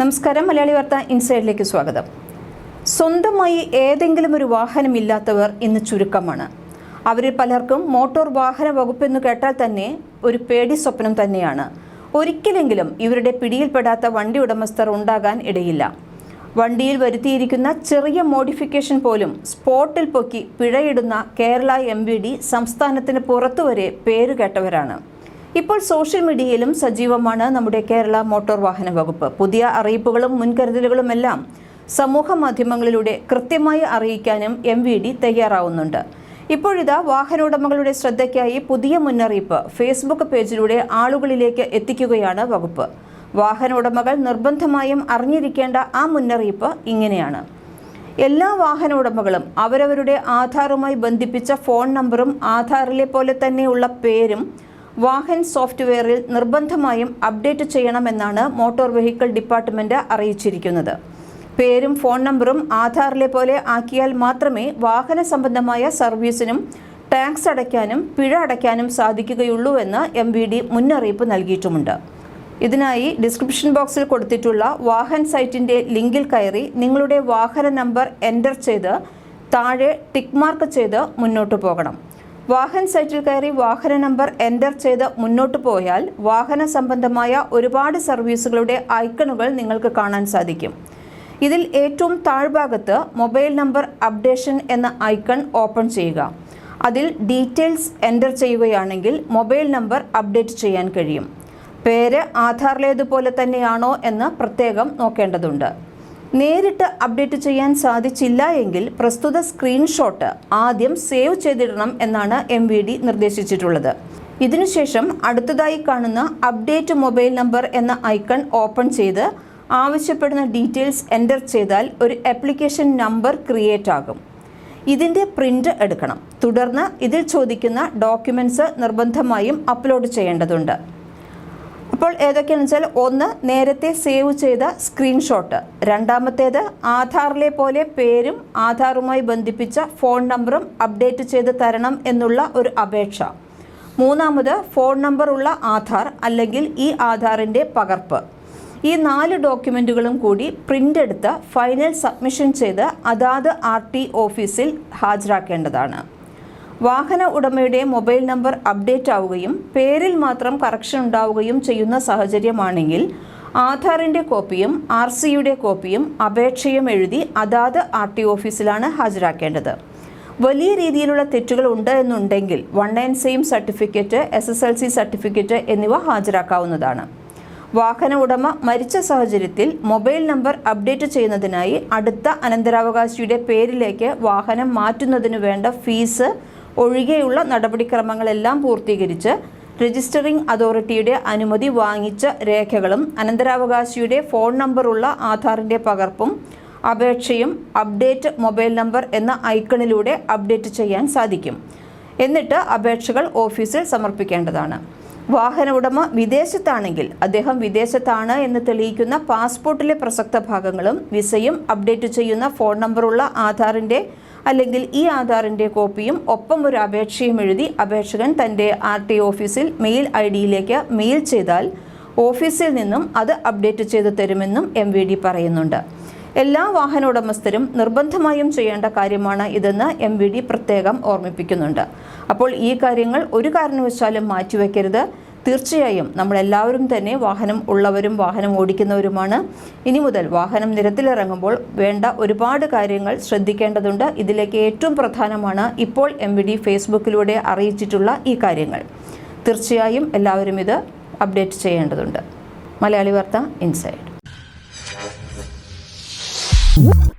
നമസ്കാരം. മലയാളി വാർത്ത ഇൻസൈഡിലേക്ക് സ്വാഗതം. സ്വന്തമായി ഏതെങ്കിലും ഒരു വാഹനമില്ലാത്തവർ ഇന്ന് ചുരുക്കമാണ്. അവരിൽ പലർക്കും മോട്ടോർ വാഹന വകുപ്പെന്ന് കേട്ടാൽ തന്നെ ഒരു പേടി സ്വപ്നം തന്നെയാണ്. ഒരിക്കലെങ്കിലും ഇവരുടെ പിടിയിൽപ്പെടാത്ത വണ്ടി ഉടമസ്ഥർ ഉണ്ടാകാൻ ഇടയില്ല. വണ്ടിയിൽ വരുത്തിയിരിക്കുന്ന ചെറിയ മോഡിഫിക്കേഷൻ പോലും സ്പോട്ടിൽ പൊക്കി പിഴയിടുന്ന കേരള എം ബി ഡി സംസ്ഥാനത്തിന് പുറത്തുവരെ പേരുകേട്ടവരാണ് ഇപ്പോൾ സോഷ്യൽ മീഡിയയിലും സജീവമാണ് നമ്മുടെ കേരള മോട്ടോർ വാഹന വകുപ്പ്. പുതിയ അറിയിപ്പുകളും മുൻകരുതലുകളുമെല്ലാം സമൂഹ മാധ്യമങ്ങളിലൂടെ കൃത്യമായി അറിയിക്കാനും എം വി ഡി തയ്യാറാവുന്നുണ്ട്. ഇപ്പോഴിതാ വാഹനോടമകളുടെ ശ്രദ്ധയ്ക്കായി പുതിയ മുന്നറിയിപ്പ് ഫേസ്ബുക്ക് പേജിലൂടെ ആളുകളിലേക്ക് എത്തിക്കുകയാണ് വകുപ്പ്. വാഹന ഉടമകൾ നിർബന്ധമായും അറിഞ്ഞിരിക്കേണ്ട ആ മുന്നറിയിപ്പ് ഇങ്ങനെയാണ്. എല്ലാ വാഹന ഉടമകളും അവരവരുടെ ആധാറുമായി ബന്ധിപ്പിച്ച ഫോൺ നമ്പറും ആധാറിലെ പോലെ തന്നെയുള്ള പേരും വാഹൻ സോഫ്റ്റ്വെയറിൽ നിർബന്ധമായും അപ്ഡേറ്റ് ചെയ്യണമെന്നാണ് മോട്ടോർ വെഹിക്കിൾ ഡിപ്പാർട്ട്മെന്റ് അറിയിച്ചിരിക്കുന്നത്. പേരും ഫോൺ നമ്പറും ആധാറിലെ പോലെ ആക്കിയാൽ മാത്രമേ വാഹന സംബന്ധമായ സർവീസിനും ടാക്സ് അടയ്ക്കാനും പിഴ അടയ്ക്കാനും സാധിക്കുകയുള്ളൂ എന്ന് എം വി ഡി മുന്നറിയിപ്പ് നൽകിയിട്ടുമുണ്ട്. ഇതിനായി ഡിസ്ക്രിപ്ഷൻ ബോക്സിൽ കൊടുത്തിട്ടുള്ള വാഹൻ സൈറ്റിന്റെ ലിങ്കിൽ കയറി നിങ്ങളുടെ വാഹന നമ്പർ എന്റർ ചെയ്ത് താഴെ ടിക്ക് മാർക്ക് ചെയ്ത് മുന്നോട്ട് പോകണം. വാഹൻ സൈറ്റിൽ കയറി വാഹന നമ്പർ എന്റർ ചെയ്ത് മുന്നോട്ട് പോയാൽ വാഹന സംബന്ധമായ ഒരുപാട് സർവീസുകളുടെ ഐക്കണുകൾ നിങ്ങൾക്ക് കാണാൻ സാധിക്കും. ഇതിൽ ഏറ്റവും താഴ്ഭാഗത്ത് മൊബൈൽ നമ്പർ അപ്ഡേഷൻ എന്ന ഐക്കൺ ഓപ്പൺ ചെയ്യുക. അതിൽ ഡീറ്റെയിൽസ് എന്റർ ചെയ്യുകയാണെങ്കിൽ മൊബൈൽ നമ്പർ അപ്ഡേറ്റ് ചെയ്യാൻ കഴിയും. പേര് ആധാറിലേതുപോലെ തന്നെയാണോ എന്ന് പ്രത്യേകം നോക്കേണ്ടതുണ്ട്. നേരിട്ട് അപ്ഡേറ്റ് ചെയ്യാൻ സാധിച്ചില്ല എങ്കിൽ പ്രസ്തുത സ്ക്രീൻഷോട്ട് ആദ്യം സേവ് ചെയ്തിടണം എന്നാണ് എം വി ഡി നിർദ്ദേശിച്ചിട്ടുള്ളത്. ഇതിനുശേഷം അടുത്തതായി കാണുന്ന അപ്ഡേറ്റ് മൊബൈൽ നമ്പർ എന്ന ഐക്കൺ ഓപ്പൺ ചെയ്ത് ആവശ്യപ്പെടുന്ന ഡീറ്റെയിൽസ് എന്റർ ചെയ്താൽ ഒരു ആപ്ലിക്കേഷൻ നമ്പർ ക്രിയേറ്റ് ആകും. ഇതിന്റെ പ്രിന്റ് എടുക്കണം. തുടർന്ന് ഇതിൽ ചോദിക്കുന്ന ഡോക്യുമെന്റ്സ് നിർബന്ധമായും അപ്ലോഡ് ചെയ്യേണ്ടതുണ്ട്. അപ്പോൾ ഏതൊക്കെയാണെന്ന് വെച്ചാൽ ഒന്ന് നേരത്തെ സേവ് ചെയ്ത സ്ക്രീൻഷോട്ട് രണ്ടാമത്തേത് ആധാറിലെ പോലെ പേരും ആധാറുമായി ബന്ധിപ്പിച്ച ഫോൺ നമ്പറും അപ്ഡേറ്റ് ചെയ്ത് തരണം എന്നുള്ള ഒരു അപേക്ഷ. മൂന്നാമത് ഫോൺ നമ്പറുള്ള ആധാർ അല്ലെങ്കിൽ ഈ ആധാറിന്റെ പകർപ്പ്. ഈ നാല് ഡോക്യുമെന്റുകളും കൂടി പ്രിന്റ് എടുത്ത് ഫൈനൽ സബ്മിഷൻ ചെയ്ത് അതാത് ആർ ടി ഓഫീസിൽ ഹാജരാക്കേണ്ടതാണ്. വാഹന ഉടമയുടെ മൊബൈൽ നമ്പർ അപ്ഡേറ്റ് ആവുകയും പേരിൽ മാത്രം കറക്ഷൻ ഉണ്ടാവുകയും ചെയ്യുന്ന സാഹചര്യമാണെങ്കിൽ ആധാറിന്റെ കോപ്പിയും ആർ സിയുടെ കോപ്പിയും അപേക്ഷയും എഴുതി അതാത് ആർ ടി ഓഫീസിലാണ് ഹാജരാക്കേണ്ടത്. വലിയ രീതിയിലുള്ള തെറ്റുകൾ ഉണ്ട് എന്നുണ്ടെങ്കിൽ one and same certificate S S L C certificate എന്നിവ ഹാജരാക്കാവുന്നതാണ്. വാഹന ഉടമ മരിച്ച സാഹചര്യത്തിൽ മൊബൈൽ നമ്പർ അപ്ഡേറ്റ് ചെയ്യുന്നതിനായി അടുത്ത അനന്തരാവകാശിയുടെ പേരിലേക്ക് വാഹനം മാറ്റുന്നതിന് വേണ്ട ഫീസ് ഒഴികെയുള്ള നടപടിക്രമങ്ങളെല്ലാം പൂർത്തീകരിച്ച് രജിസ്റ്ററിംഗ് അതോറിറ്റിയുടെ അനുമതി വാങ്ങിച്ച രേഖകളും അനന്തരാവകാശിയുടെ ഫോൺ നമ്പറുള്ള ആധാറിന്റെ പകർപ്പും അപേക്ഷയും അപ്ഡേറ്റ് മൊബൈൽ നമ്പർ എന്ന ഐക്കണിലൂടെ അപ്ഡേറ്റ് ചെയ്യാൻ സാധിക്കും. എന്നിട്ട് അപേക്ഷകൾ ഓഫീസിൽ സമർപ്പിക്കേണ്ടതാണ്. വാഹന ഉടമ വിദേശത്താണെങ്കിൽ അദ്ദേഹം വിദേശത്താണ് എന്ന് തെളിയിക്കുന്ന പാസ്പോർട്ടിലെ പ്രസക്ത ഭാഗങ്ങളും വിസയും അപ്ഡേറ്റ് ചെയ്യുന്ന ഫോൺ നമ്പറുള്ള ആധാറിന്റെ അല്ലെങ്കിൽ ഈ ആധാറിന്റെ കോപ്പിയും ഒപ്പം ഒരു അപേക്ഷയും എഴുതി അപേക്ഷകൻ തന്റെ ആർ ടി ഓഫീസിൽ മെയിൽ ഐ ഡിയിലേക്ക് മെയിൽ ചെയ്താൽ ഓഫീസിൽ നിന്നും അത് അപ്ഡേറ്റ് ചെയ്ത് തരുമെന്നും എം പറയുന്നുണ്ട്. എല്ലാ വാഹന ഉടമസ്ഥരും നിർബന്ധമായും ചെയ്യേണ്ട കാര്യമാണ് ഇതെന്ന് എം വി ഡി പ്രത്യേകം ഓർമ്മിപ്പിക്കുന്നുണ്ട്. അപ്പോൾ ഈ കാര്യങ്ങൾ ഒരു കാരണവശാലും മാറ്റിവെക്കരുത്. തീർച്ചയായും നമ്മളെല്ലാവരും തന്നെ വാഹനം ഉള്ളവരും വാഹനം ഓടിക്കുന്നവരുമാണ്. ഇനി മുതൽ വാഹനം നിരത്തിലിറങ്ങുമ്പോൾ വേണ്ട ഒരുപാട് കാര്യങ്ങൾ ശ്രദ്ധിക്കേണ്ടതുണ്ട്. ഇതിലേക്ക് ഏറ്റവും പ്രധാനമാണ് ഇപ്പോൾ എം വി ഡി ഫേസ്ബുക്കിലൂടെ അറിയിച്ചിട്ടുള്ള ഈ കാര്യങ്ങൾ. തീർച്ചയായും എല്ലാവരും ഇത് അപ്ഡേറ്റ് ചെയ്യേണ്ടതുണ്ട്. മലയാളി വാർത്ത ഇൻസൈഡ്. Woo!